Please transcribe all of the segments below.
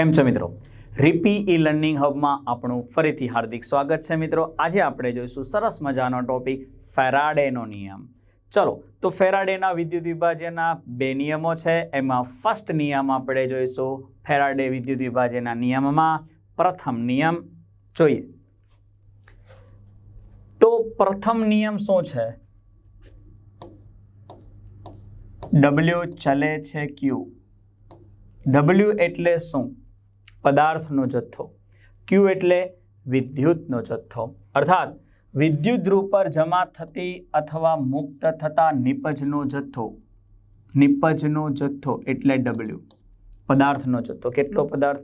કેમ છો મિત્રો? રીપી ઈ લર્નિંગ હબમાં આપણું ફરીથી હાર્દિક સ્વાગત છે મિત્રો. આજે આપણે જોઈશું સરસ મજાનો ટોપિક, ફેરાડેનો નિયમ. ચલો, તો ફેરાડેના વિદ્યુત વિભાજનના બે નિયમો છે. એમાં ફર્સ્ટ નિયમ આપણે જોઈશું, ફેરાડે વિદ્યુત વિભાજનના નિયમમાં પ્રથમ નિયમ જોઈએ. તો પ્રથમ નિયમ શું છે? ડબલ્યુ ચલે છે ક્યુ ડબલ્યુ એટલે શું? પદાર્થનો જથ્થો. ક્યુ એટલે વિદ્યુતનો જથ્થો. અર્થાત, વિદ્યુત ધ્રુવ પર જમા થતી અથવા મુક્ત થતા નિપજનો જથ્થો. નિપજનો જથ્થો એટલે ડબલ્યુ પદાર્થનો જથ્થો. કેટલો પદાર્થ?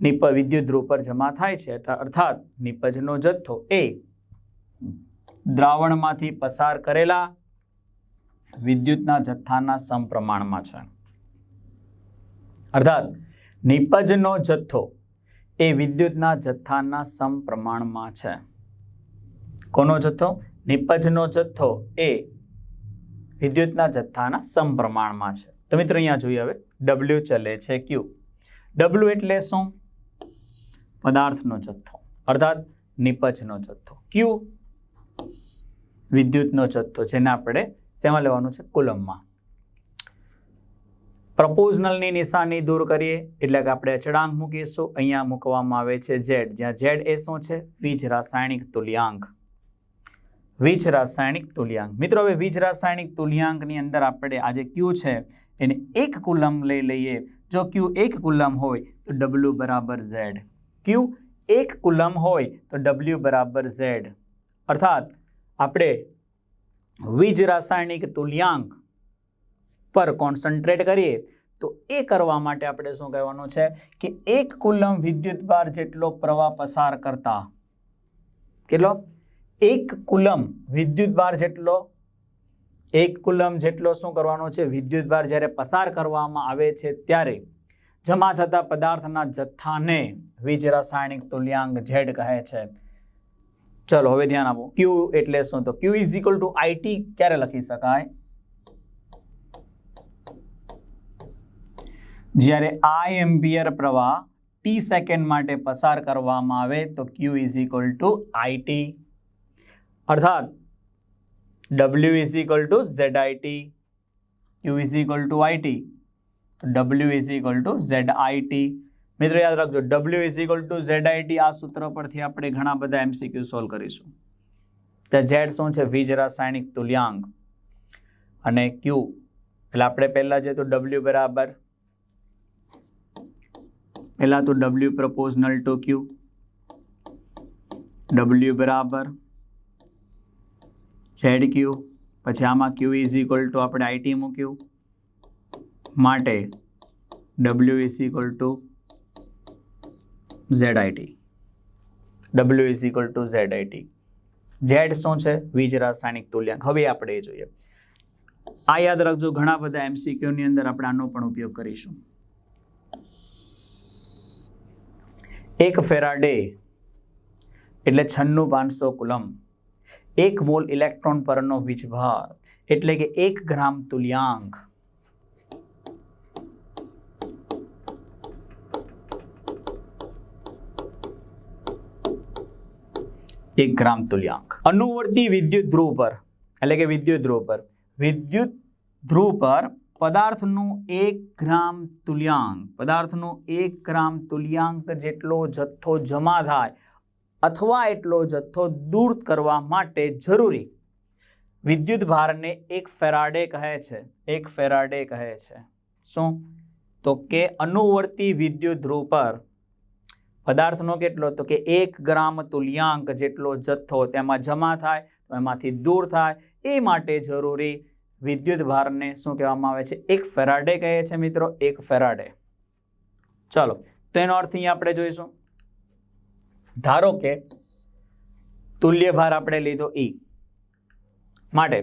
નિપ, વિદ્યુત ધ્રુવ પર જમા થાય છે. અર્થાત, નિપજનો જથ્થો એ દ્રાવણમાંથી પસાર કરેલા વિદ્યુતના જથ્થાના સમપ્રમાણમાં છે. અર્થાત નિપજનો જથ્થો એ વિદ્યુતના જથ્થાના સમપ્રમાણમાં છે. કોનો જથ્થો? નિપજનો જથ્થો એ વિદ્યુતના જથ્થાના સમપ્રમાણમાં છે. તો મિત્રો અહીંયા જોઈએ હવે. ડબલ્યુ ચલે છે ક્યુ ડબલ્યુ એટલે શું? પદાર્થનો જથ્થો. અર્થાત નિપજનો જથ્થો. ક્યુ વિદ્યુતનો જથ્થો જેને આપણે શેમાં લેવાનું છે? કુલમમાં. પ્રપોઝનલની નિશાની દૂર કરીએ, એટલે કે આપણે અચળાંક મૂકીશું. અહીંયા મૂકવામાં આવે છે ઝેડ જ્યાં ઝેડ એ શું છે? વીજ રાસાયણિક તુલ્યાંક. વીજ રાસાયણિક તુલ્યાંક. મિત્રો, હવે વીજ રાસાયણિક તુલ્યાંકની અંદર આપણે આજે ક્યુ છે, એને એક કુલમ લઈ લઈએ. જો ક્યુ એક કુલમ હોય, તો ડબલ્યુ બરાબર ઝેડ ક્યુ એક કુલમ હોય, તો ડબલ્યુ બરાબર ઝેડ અર્થાત, આપણે વીજ રાસાયણિક તુલ્યાંક પર કોન્સન્ટ્રેટ કરીએ, તો એ કરવા માટે આપણે શું કહેવાનું છે કે એક કુલમ વિદ્યુત ભાર જેટલો પ્રવાહ પસાર કરતા, કેટલો? એક કુલમ વિદ્યુત ભાર જેટલો, એક કુલમ જેટલો શું કરવાનો છે? વિદ્યુત ભાર જ્યારે પસાર કરવામાં આવે છે ત્યારે જમા થતા પદાર્થના જથ્થાને વીજ રાસાયણિક તુલ્યાંક ઝેડ કહે છે. ચલો, હવે ધ્યાન આપો. ક્યુ એટલે શું? તો Q is equal to IT ક્યારે લખી શકાય? જ્યારે આઈ એમ્પિયર પ્રવાહ ટી સેકન્ડ માટે પસાર કરવામાં આવે તો Q is equal to IT અર્થાત W is equal to Z IT Q is equal to IT તો W is equal to Z IT મિત્રો યાદ રાખજો W is equal to Z IT આ સૂત્ર પરથી આપણે ઘણા બધા એમસીક્યુ સોલ્વ કરીશું. ત્યાં ઝેડ શું છે? વીજ રાસાયણિક તુલ્યાંક. અને ક્યુ એટલે આપણે પહેલાં જે તો ડબલ્યુ બરાબર પહેલાં તો W proportional to Q W બરાબર. ઝેડ ક્યુ પછી આમાં ક્યુ ઇઝ ઇક્વલ ટુ આપણે આઈટી મૂક્યું. માટે W is equal to Z IT W is equal to Z IT Z શું છે? વીજ રાસાયણિક તુલ્યાંક. હવે આપણે એ જોઈએ. આ યાદ રાખજો, ઘણા બધા એમસીક્યુની અંદર આપણે આનો પણ ઉપયોગ કરીશું. એક ફેરાડે એટલે છન્નું પાંચસો કુલમ. એક મોલ ઇલેક્ટ્રોન પરનો વીજભાર એટલે કે એક ગ્રામ તુલ્યાંક. એક ગ્રામ તુલ્યાંક. અનુવર્તી વિદ્યુત ધ્રુવ પર, એટલે કે વિદ્યુત ધ્રુવ પર. વિદ્યુત ધ્રુવ પર પદાર્થનું એક ગ્રામ તુલ્યાંક, પદાર્થનું એક ગ્રામ તુલ્યાંક જેટલો જથ્થો જમા થાય અથવા એટલો જથ્થો દૂર કરવા માટે જરૂરી. વિદ્યુત ભારને એક ફેરાડે કહે છે, એક ફેરાડે કહે છે. શું? તો કે અનુવર્તી વિદ્યુત ધ્રુવ પર પદાર્થનો કેટલો? તો કે એક ગ્રામ તુલ્યાંક જેટલો જથ્થો તેમાં જમા થાય, એમાંથી દૂર થાય, એ માટે જરૂરી વિદ્યુત ભારને શું કહેવામાં આવે છે? એક ફેરાડે કહે છે મિત્રો, એક ફેરાડે. ચલો, તો એનો અર્થ અહીંયા આપણે જોઈશું. ધારો કે તુલ્ય ભાર આપણે લીધો ઈ માટે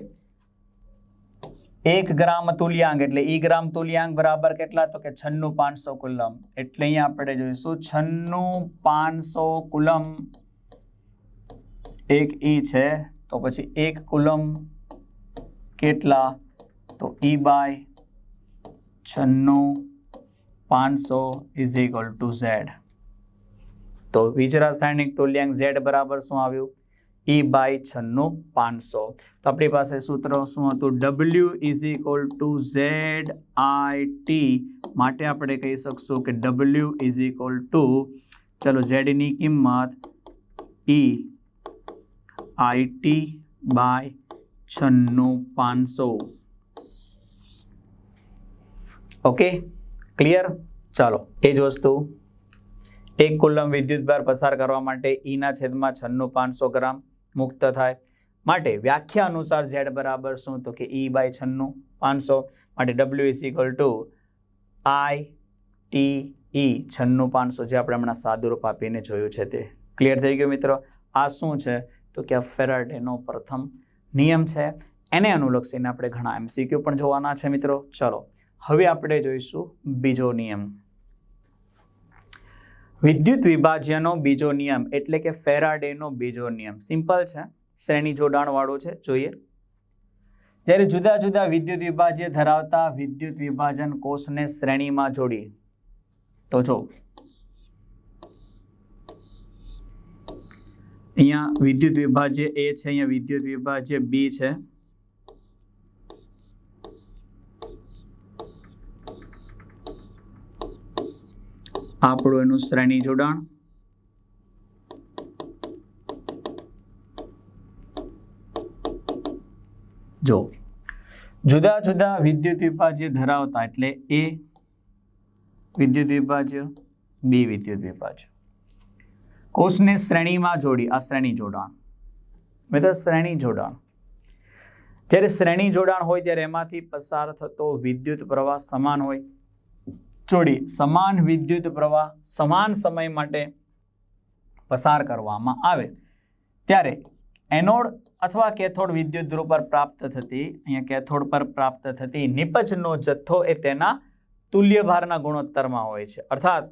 એક ગ્રામ તુલ્યાંક એટલે ઈ ગ્રામ તુલ્યાંક બરાબર કેટલા? તો કે છન્નું પાંચસો કુલમ. એટલે અહીંયા આપણે જોઈશું, છન્નું પાંચસો કુલમ એક ઈ છે, તો પછી એક કુલમ કેટલા? તો ઈ બાય છન્નું પાંચસો ઇઝ ઇક્વલ ટુ ઝેડ તો વીજ રાસાયણિક તુલ્યાંક ઝેડ બરાબર શું આવ્યું? ઈ બાય છન્નું પાંચસો. તો આપણી પાસે સૂત્ર શું હતું? W is equal to Z I T માટે આપણે કહી શકશું કે ડબલ્યુ ઇઝ ઇક્વલ ટુ ચલો ઝેડની કિંમત ઈ આઈ ટી બાય છન્નું પાંચસો. ઓકે ક્લિયર ચાલો, એ જ વસ્તુ. એક કુલમ વિદ્યુતભાર પસાર કરવા માટે ઈના છેદમાં છન્નું પાંચસો ગ્રામ મુક્ત થાય. માટે વ્યાખ્યા અનુસાર ઝેડ બરાબર શું? તો કે ઈ બાય છન્નું પાંચસો. માટે W is equal to I T E છન્નું પાંચસો, જે આપણે હમણાં સાદુરૂપ આપીને જોયું છે તે. ક્લિયર થઈ ગયું મિત્રો? આ શું છે? તો કે આ ફેરાડેનો પ્રથમ નિયમ છે. એને અનુલક્ષીને આપણે ઘણા એમસીક્યુ પણ જોવાના છે મિત્રો. ચલો, હવે આપણે જોઈશું બીજો નિયમ. વિદ્યુત વિભાજ્યનો બીજો નિયમ એટલે કે ફેરાડેનો બીજો નિયમ. સિમ્પલ છે. શ્રેણી જોડાણવાળો છે. જોઈએ. જ્યારે જુદા જુદા વિદ્યુત વિભાજ્ય ધરાવતા વિદ્યુત વિભાજન કોષને શ્રેણીમાં જોડીએ. તો જો અહીંયા વિદ્યુત વિભાજ્ય એ છે, અહીંયા વિદ્યુત વિભાજ્ય બી છે. આપણું એનું શ્રેણી જોડાણ. જો, જુદા જુદા વિદ્યુત વિભાજ્ય ધરાવતા, એટલે એ વિદ્યુત વિભાજ્ય બી વિદ્યુત વિભાજ્ય કોષને શ્રેણીમાં જોડી, આ શ્રેણી જોડાણ. મિત્ર શ્રેણી જોડાણ. જ્યારે શ્રેણી જોડાણ હોય, ત્યારે એમાંથી પસાર થતો વિદ્યુત પ્રવાહ સમાન હોય. જોડી, સમાન વિદ્યુત પ્રવાહ સમાન સમય માટે પસાર કરવામાં આવે. ત્યારે એનોડ અથવા કેથોડ વિદ્યુત ધ્રુવ પર પ્રાપ્ત થતી, અહીંયા કેથોડ પર પ્રાપ્ત થતી નિપજનો જથ્થો એ તેના તુલ્ય ભારના ગુણોત્તરમાં હોય છે. અર્થાત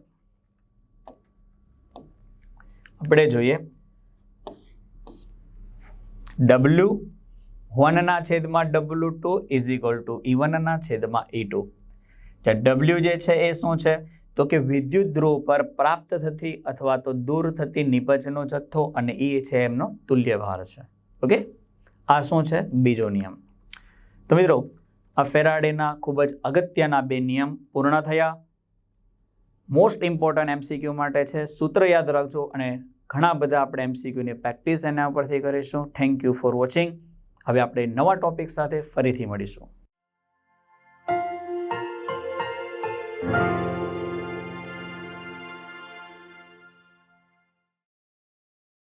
આપણે જોઈએ. ડબલ્યુ વનના છેદમાં W two is equal to ઇવનના છેદમાં ઈ ટુ ડબલ્યુ જે છે એ શું છે? તો કે વિદ્યુત ધ્રુવ પર પ્રાપ્ત થતી અથવા તો દૂર થતી નિપજનો જથ્થો અને એ છે એમનો તુલ્ય ભાર છે. ઓકે આ શું છે? બીજો નિયમ. તો મિત્રો, આ ફેરાડેના ખૂબ જ અગત્યના બે નિયમ પૂર્ણ થયા. મોસ્ટ ઇમ્પોર્ટન્ટ એમસીક્યુ માટે છે. સૂત્ર યાદ રાખજો અને ઘણા બધા આપણે એમસીક્યુની પ્રેક્ટિસ એના ઉપરથી કરીશું. થેન્ક યુ ફોર વોચિંગ હવે આપણે નવા ટોપિક સાથે ફરીથી મળીશું.